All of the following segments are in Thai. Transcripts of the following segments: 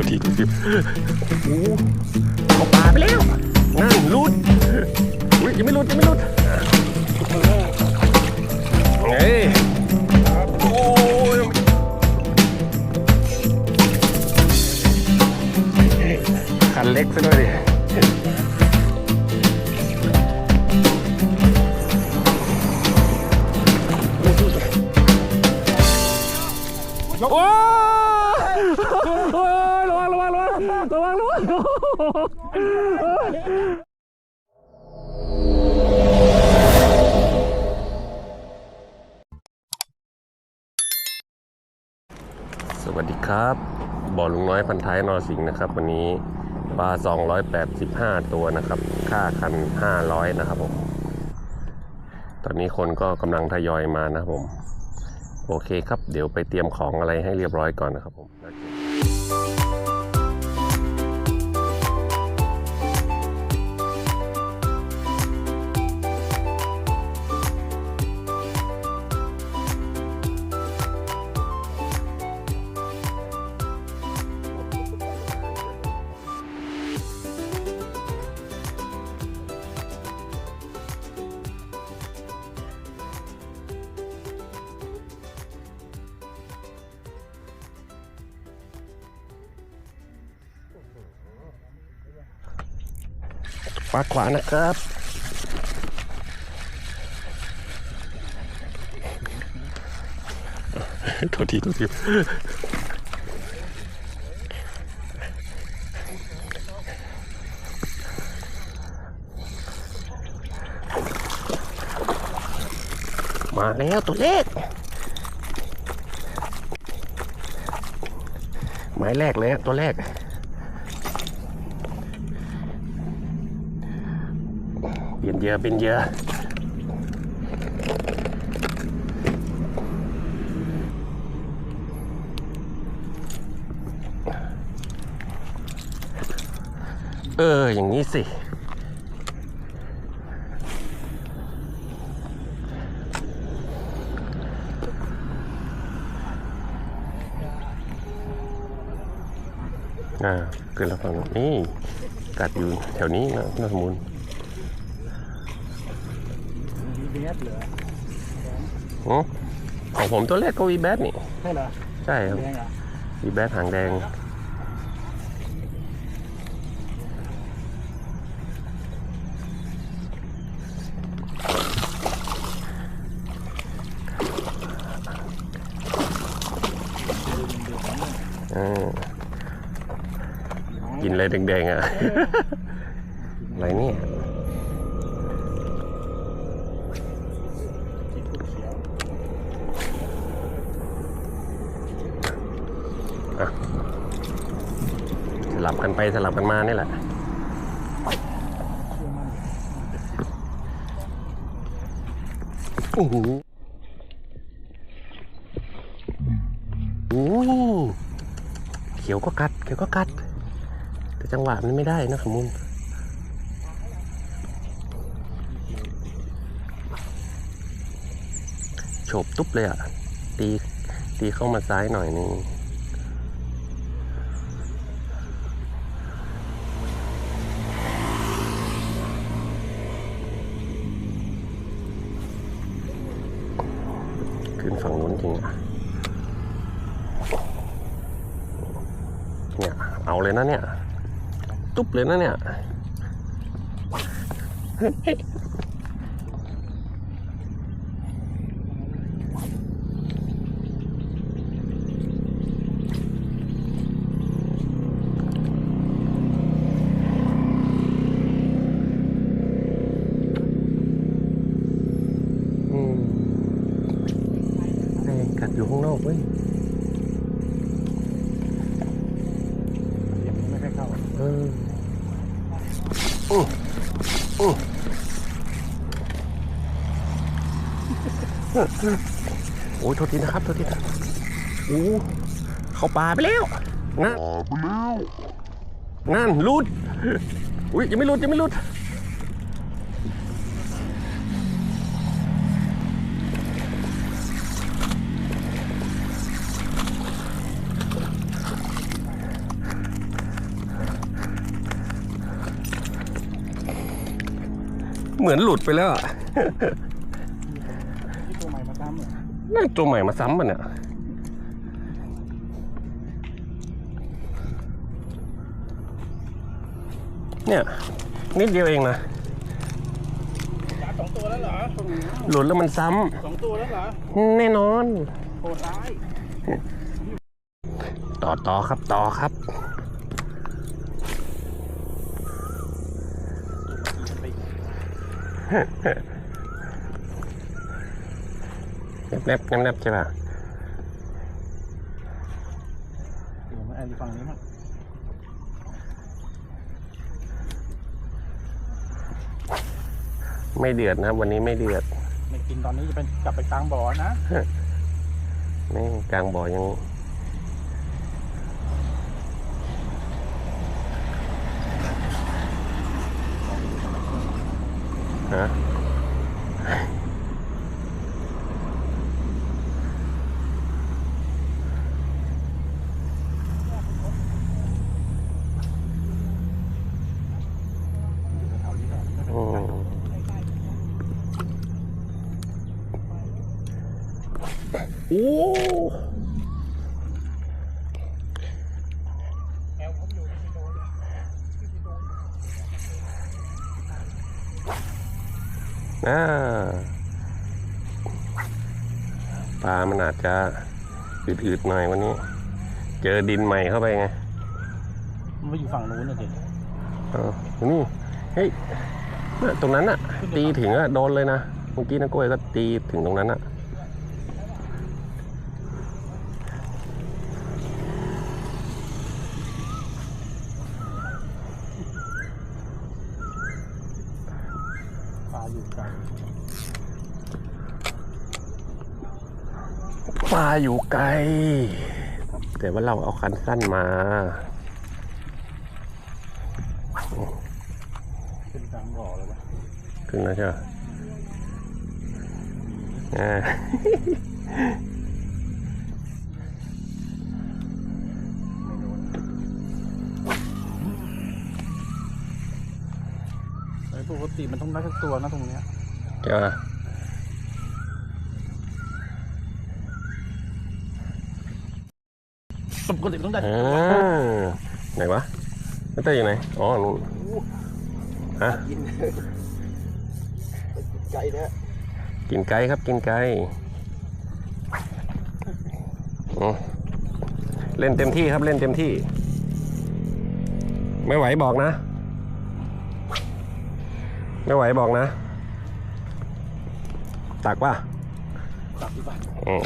ตัวทีตัวทีโอ้เอาปลาไปแล้วนั่นหลุดอุ้ยยังไม่หลุดยังไม่หลุดเฮ้ยโอ้ยคันเล็กซะด้วยดิโอ้ยโอ้ยระวังระวังระวังระวังระวัง สวัสดีครับบ่อลุงน้อยพันท้ายนอสิงห์นะครับ วันนี้ปลา 285 ตัวนะครับ ค่าคัน 500 นะครับผม ตอนนี้คนก็กำลังทยอยมานะครับผม โอเคครับ เดี๋ยวไปเตรียมของอะไรให้เรียบร้อยก่อนนะครับผม ปลาขวานะครับ โทษทีโทษทีมาแล้วตัวเลขหมายแรกเลยอะตัวแรก เปลี่ยนเยอะเป็นเยอะเออ อย่างนี้สิ อ่าเกินแล้วฝั่งนู้นนี่กัดอยู่แถวนี้นะน่าสมุน มีเบสเหรออ๋อของผมตัวแรกก็วีแบทนี่ ใช่เหรอใช่ครับแดงเหรอวีแบทหางแดง อ่ากินเลยแดงๆอะ สลับกันมานี่แหละโอ้โหโอ้เขียวก็กัด เขียวก็กัด แต่จังหวะมันไม่ได้นะขมุนโฉบตุ๊บเลยอะตี ตีเข้ามาซ้ายหน่อยนึง ขึ้นฝั่งนู้นจริงอะเนี่ยเอาเลยนะเนี่ย ตุ๊บเลยนะเนี่ย อืมแรงกัดอยู่ข้างนอกเว้ยยังไม่ค่อยเข้าเอออู้อู้โอ้ยโทษทีนะครับโทษทีนะโอ้เข้าป่าไปแล้วนั่นไปแล้วนั่นหลุดอุ้ยยังไม่หลุดยังไม่หลุด เหมือนหลุดไปแล้วอะที่ตัวใหม่มาซ้ำเหรอน่าตัวใหม่มาซ้ำมันเนี่ย เนี่ย นิดเดียวเองนะปลาสองตัวแล้วเหรอหลุดแล้วมันซ้สองตัวแล้วเหรอำ แน่นอน โหดร้าย ต่อต่อครับต่อครับ แนบแนบแนบแนบใช่ป่ะเดี๋ยวมาแอนฝั่งนี้มั้งไม่เดือดนะครับวันนี้ไม่เดือด ไม่กินตอนนี้จะเป็นกลับไปกลางบ่อนะ นี่กลางบ่อยัง ฮะอืมโอ้ แอลผมอยู่ที่โดน อ่าปลามันอาจจะอืดๆหน่อยวันนี้ เจอดินใหม่เข้าไปไง มันไปอยู่ฝั่งนู้นน่ะเด็กเออนี่เฮ้ยน่ะตรงนั้นอะตีถึงอะโดนเลยนะเมื่อกี้นักกล้วยก็ตีถึงตรงนั้นอะ ปลาอยู่ไกล ปลาอยู่ไกล แต่ว่าเราเอาคันสั้นมาขึ้นกลางบ่อเลยวะขึ้นแล้วใช่ไหมอ่าไอ้ปกติมันต้องได้สักตัวนะตรงเนี้ยใช่ไหมปกติต้องได้อ่าไหนวะนั่นเต้อยู่ไหน อ๋อนู่นฮะไกลแท้กินไก่ครับ กินไก่อืมเล่นเต็มที่ครับเล่นเต็มที่ ไม่ไหวบอกนะ ไม่ไหวบอกนะ ตักป่ะกลับดีกว่าอืม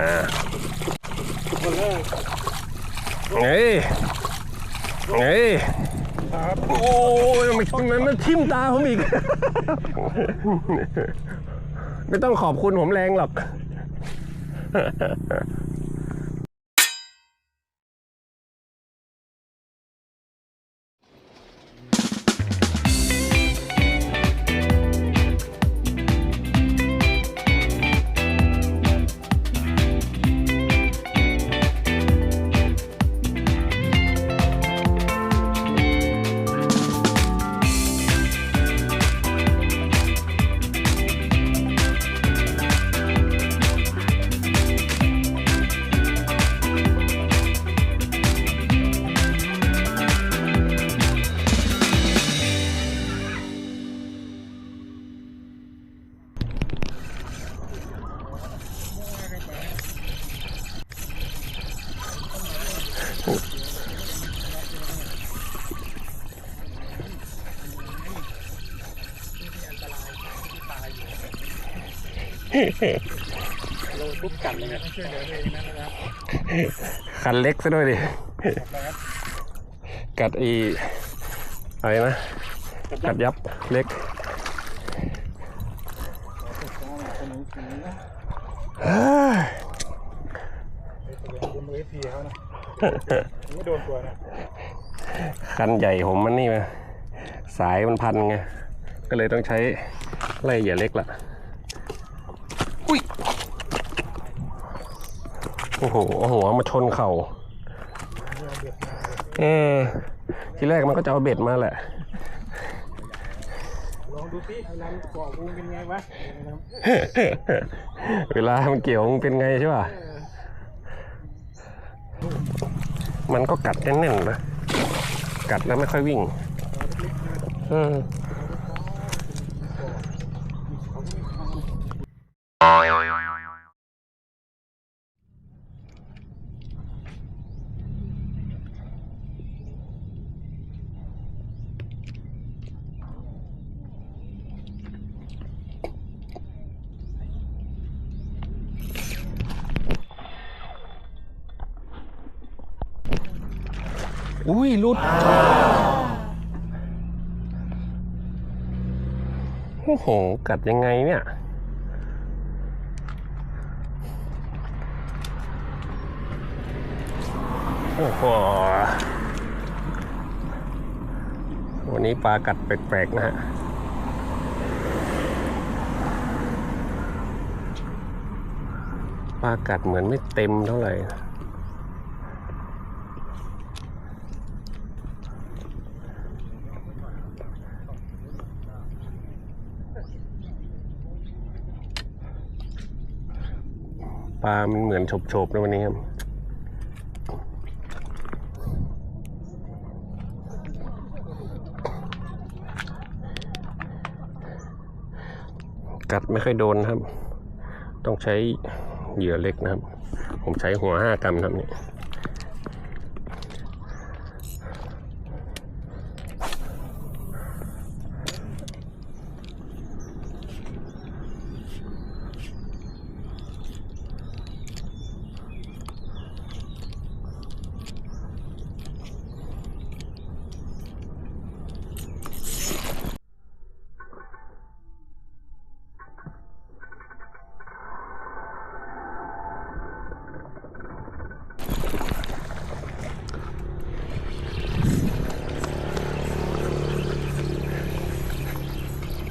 อ่า คนแรกเฮ้ยเฮ้ยครับโอ้ยมันมันมันทิ่มตาผมอีก ไม่ต้องขอบคุณผมแรงหรอก เราปุ๊บกันเลยเนี่ยช่วยเหลือตัวเองนะครับคันเล็กซะด้วยดิ กัดอีอะไรนะ กัดยับเล็กคนนี้คนนี้นะเฮ้ยดูมือพีเขานะไม่โดนตัวนะคันใหญ่ผมมันนี่มาสายมันพันไง ก็เลยต้องใช้ไล่เหยื่อเล็กละอุ้ย โอ้โหเอาหัวมาชนเข่าเออทีแรกมันก็จะเอาเบ็ดมาแหละดูสิไอ้น้ำเกาะกูเป็นไงวะไอ้น้ำเวลามันเกี่ยวมันเป็นไงใช่ป่ะ มันก็กัดแน่นๆนะ กัดแล้วไม่ค่อยวิ่งอืมอุ้ย อุ้ยรุดโอ้โห กัดยังไงเนี่ย โอ้โห วันนี้ปลากัดแปลกๆนะฮะปลากัดเหมือนไม่เต็มเท่าไหร่ ปลามันเหมือนโฉบๆในวันนี้ครับกัดไม่ค่อยโดนครับ ต้องใช้เหยื่อเล็กนะครับ ผมใช้หัวห้ากรัมครับนี่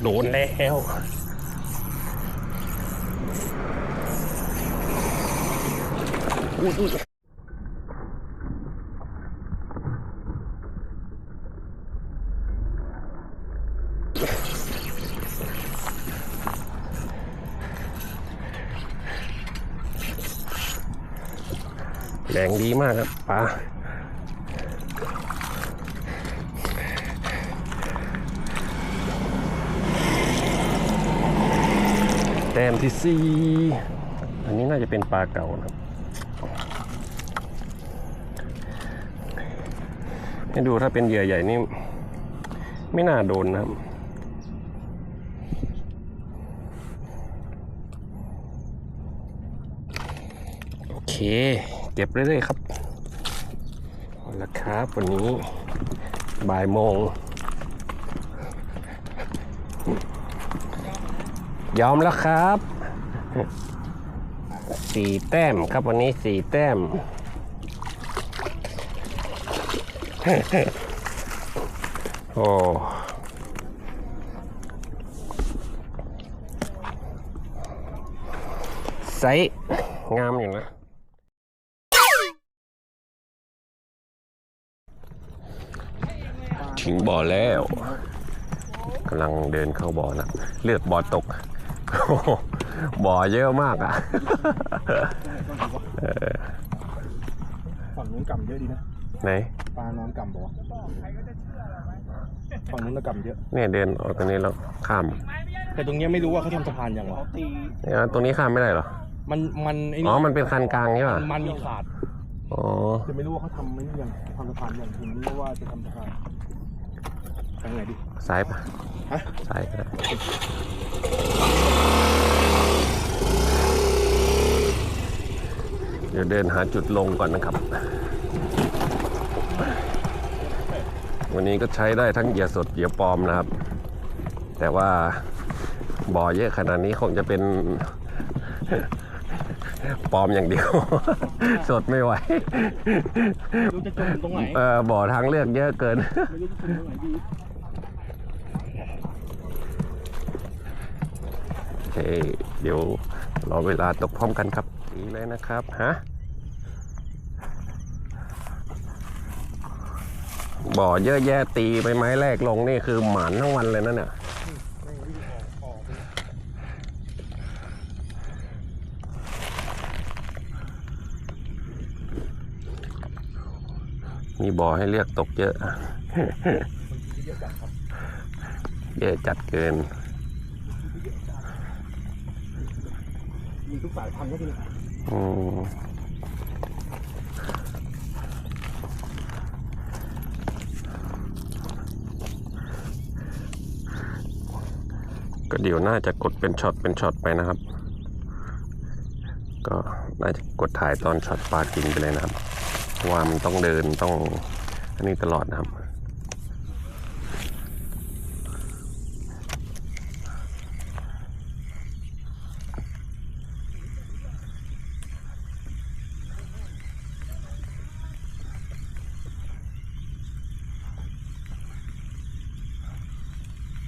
โดนแล้วอุ๊ยอุ๊ยแรงดีมากครับปลา มที่สี่อันนี้น่าจะเป็นปลาเก่านะครับ ให้ดูถ้าเป็นเหยื่อใหญ่นี่ ไม่น่าโดนนะครับโอเค เก็บเรื่อยๆครับเอาละครับ วันนี้บ่ายโมง ยอมแล้วครับสี่แต้มครับวันนี้สี่แต้ม โอ้ไซส์งามอยู่นะถึงบ่อแล้วกำลังเดินเข้าบ่อนะเลือกบ่อตก บ่อเยอะมากอะฝั่งนู้นกำเยอะดีนะไหนปลานอนกำบอกฝั่งนู้นก็กำเยอะเนี่ยเดินออกตรงนี้แล้วข้าม แต่ตรงเนี้ยไม่รู้ว่าเขาทำสะพานยังวะเนี่ยตรงนี้ข้ามไม่ได้เหรอมันมันไอ้อ๋อนี่มันเป็นคันกลางใช่ป่ะมันมีขาดอ๋อแต่ไม่รู้ว่าเขาทำไม่ยังทำสะพานยังผมไม่รู้ว่าจะทำสะพานทางไหนดิซ้ายป่ะฮะซ้ายก็ได้ ดี๋ยวเดินหาจุดลงก่อนนะครับ วันนี้ก็ใช้ได้ทั้งเหยื่อสดเหยื่อปลอมนะครับ แต่ว่าบ่อเยอะขนาดนี้คงจะเป็นปลอมอย่างเดียว สดไม่ไหวไม่รู้จะจมตรงไหนเออบ่อทางเลือกเยอะเกินไม่รู้จะจมตรงไหนดีโอเคเดี๋ยวรอเวลาตกพร้อมกันครับ นี่เลยนะครับ ฮะ บ่อเยอะแยะตีไปไม้แรกลงนี่คือหมันทั้งวันเลยนั่นน่ะมีบ่อให้เลืยกตกเยอะ เยอะจัดเกิน มีทุกสายพันธุ์ก็มี ก็เดี๋ยวน่าจะกดเป็นช็อตเป็นช็อตไปนะครับ ก็น่าจะกดถ่ายตอนช็อตปลากินไปเลยนะครับว่ามันต้องเดินต้องอันนี้ตลอดนะครับ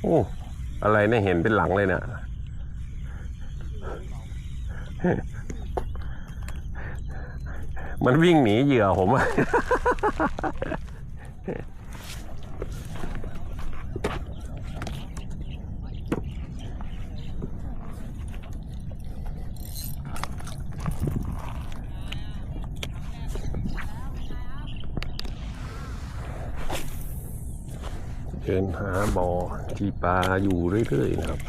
โอ้ อะไรเนี่ยเห็นเป็นหลังเลยเนี่ยมันวิ่งหนีเหยื่อผมอะ เดินหาบ่อที่ปลาอยู่เรื่อยๆนะครับ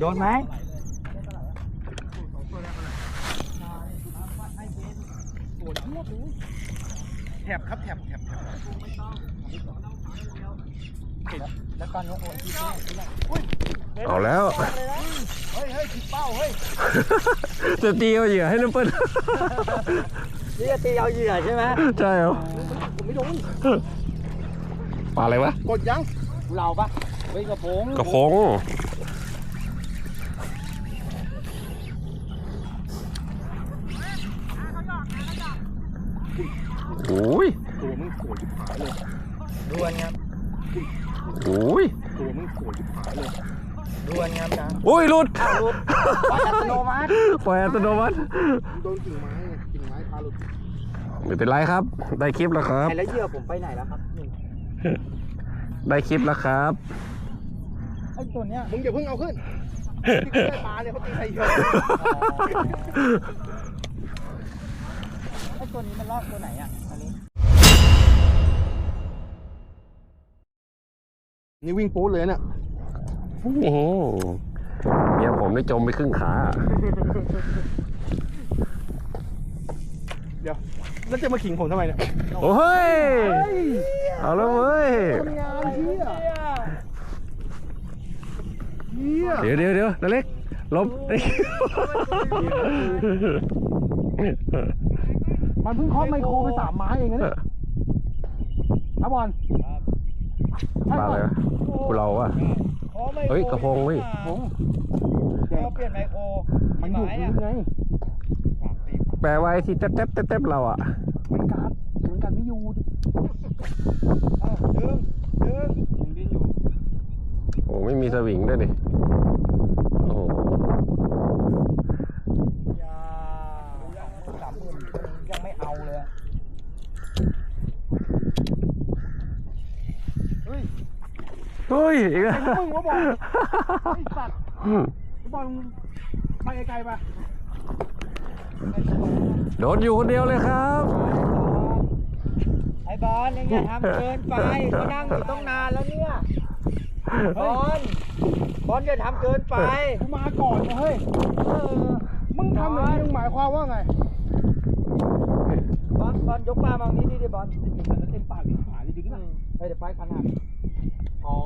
โดนไหมแถบครับแถบแถบแถบแล้วตอนนี้โอนที่เอาแล้วเฮ้ยเฮ้ยผิดเป้าเฮ้ยจะตีเอาเหยื่อให้น้ำเปิ้ลนี่จะตีเอาเหยื่อใช่ไหมใช่เหรอผมไม่โดนปลาอะไรวะกดยังเราปะเฮ้ยกระพงกระพง โอ้ยตัวมึงโขดยิบหายเลยดวนครับโอ้ยตัวมึงโขดยิบหายเลยดวนครับนะโอ้ยหลุดอ้าวหลุดปล่อยอัตโนมัติปล่อยอัตโนมัติโดนกิ่งไม้ไงกิ่งไม้พาหลุดไม่เป็นไรครับ ได้คลิปแล้วครับไอ้แล้วเหยื่อผมไปไหนแล้วครับนี่ได้คลิปแล้วครับไอ้ตัวเนี้ยมึงอย่าเพิ่งเอาขึ้นที่เขาได้ปลาเนี่ยเขาตีใครเยอะไอ้ตัวนี้มันลอกตัวไหนอะ นนี้นี่วิ่งปู๊ดเลยเนี่ยนี่เมียผมได้จมไปครึ่งขา เดี๋ยว แล้วจะมาขิงผมทำไมเนี่ยโอ้ย เอาแล้วเว้ยทำงานเฮียเฮียเดี๋ยวเดี๋ยวเดี๋ยวนาเล็กลบมันเพิ่งเคาะไมโครไปสามไม้เองนะเนี่ยนะบอล ปลาอะไรวะกูเราอะเฮ้ยกระพงเว้ยผมเขาเปลี่ยนไมโครมันอยู่พื้นไงแปลไว้ที่แต๊บแต๊บแต๊บแต๊บเราอะมันกัดมันกัดไม่อยู่ดึงดึงยังดิ้นอยู่โอ้ไม่มีสวิงด้วยดิโอ้โห ยาสามหมื่นยังไม่เอาเลย เฮ้ย เฮ้ย อีกแล้วมึงวะบอลไอ้สัตว์บอลไปไกลๆไปโดนอยู่คนเดียวเลยครับไอ้บอลยังอย่าทำเกินไปเขานั่งอยู่ต้องนานแล้วเนี่ยบอลบอลอย่าทำเกินไปกูมาก่อนนะเฮ้ยเออมึงทำอย่างนี้มึงหมายความว่าไงบอลบอลยกปลามาตรงนี้ดิดิบอลเต็มปากดิหายเลยดิอืมเฮ้ยเดี๋ยวไปคันหัก อ๋อ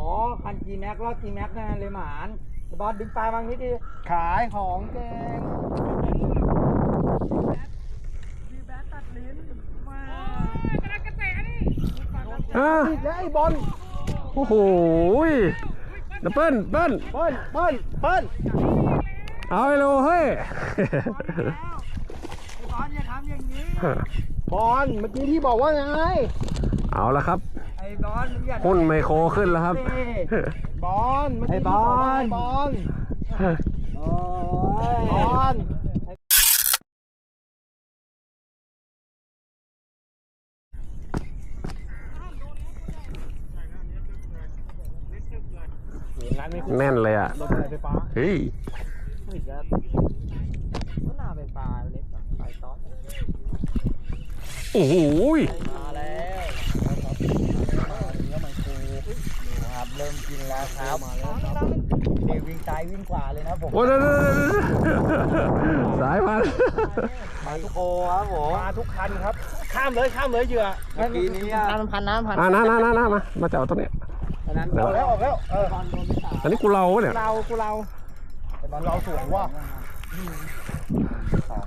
คันจีแม็กรอดจีแม็กนั่นเลยหมานไอ้บอลดึงปลาบางนิดดิขายของเก่งอ่าอีกแล้วไอ้บอลโอ้โหดับเบิ้ลเบิ้ลเปิ้ลเปิ้ลเปิ้ลเอาไปเลยเฮ้ยไอ้บอลอย่าทำอย่างนี้บอลเมื่อกี้ที่บอกว่าไง เอาละครับไอ้ บอลมึงอย่าหุ้นไมโครขึ้นแล้วครับ บอลเมื่อกี้ไอ้ที่บอลไอ้บอลโอ้ยบอลงานไม่คุ้มแน่นเลยอะ รถอะไรไฟฟ้าเฮ้ยอีกแล้วก็น่าเป็นปลาเล็กปลาซ้อนโอ้โหมาแล้วครับ เริ่มกินแล้วครับเดี๋ยววิ่งซ้ายวิ่งขวาเลยนะผมโอ้ยเดี๋ยวๆๆๆสายพันธุ์มาทุกโอครับผมมาทุกคันครับ ข้ามเลยข้ามเลยเหยื่อเมื่อกี้นี้น้ำพันน้ำพันอ่าน้าน้าน้าน้ามามาจับตัวเนี้ยตอนนั้นเดี๋ยวออกแล้วออกแล้วเออตอนโดนที่สามอันนี้กูเราวะเนี่ยเรากูเราแต่ตอนเราสวยว่ะสอง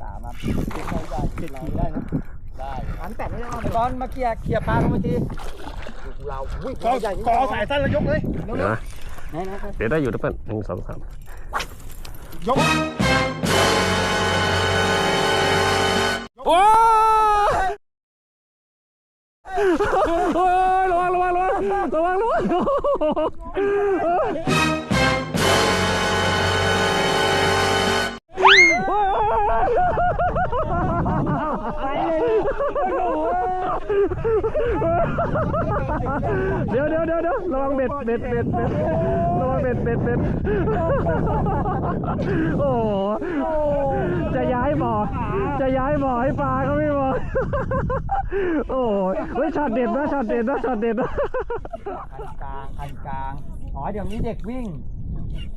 สามครับติดเขาใหญ่ติดเราได้นะได้อันแต่ไม่ได้ตอนมาเคลียร์เคลียร์ปลากันเมื่อกี้ เราอุ้ยกอใหญ่กอสายสั้นแล้วยกเลยเดี๋ยวนะไหนนะเดี๋ยวได้อยู่ดับเบิ้ลหนึ่งสองสามยกโอ้ยโอ้ยระวังระวังระวังระวังระวัง เดี๋ยวเดี๋ยวเดี๋ยวเดี๋ยวระวังเบ็ดเบ็ดเบ็ดเบ็ดระวังเบ็ดเบ็ดเบ็ดโอ้โหจะย้ายบ่อ จะย้ายบ่อให้ปลาก็ไม่บอกโอ้ยเฮ้ยช็อตเด็ดนะช็อตเด็ดนะช็อตเด็ดนะคันกลางคันกลางอ๋อเดี๋ยวนี้เด็กวิ่ง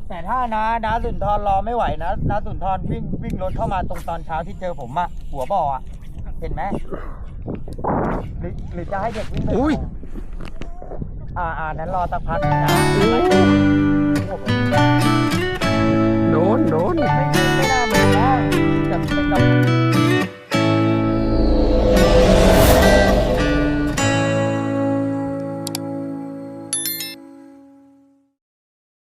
แต่ถ้านะนาสุนทรรอไม่ไหวนะนาสุนทรวิ่งวิ่งรถเข้ามาตรงตอนเช้าที่เจอผมอะหัวบ่ออะเห็นไหม หรือจะให้เด็กวิ่งไปอุ้ยอ่าอ่านั้นรอสักพักนะโดนโดน ไม่ไม่น่าเหมือนนะแต่เป็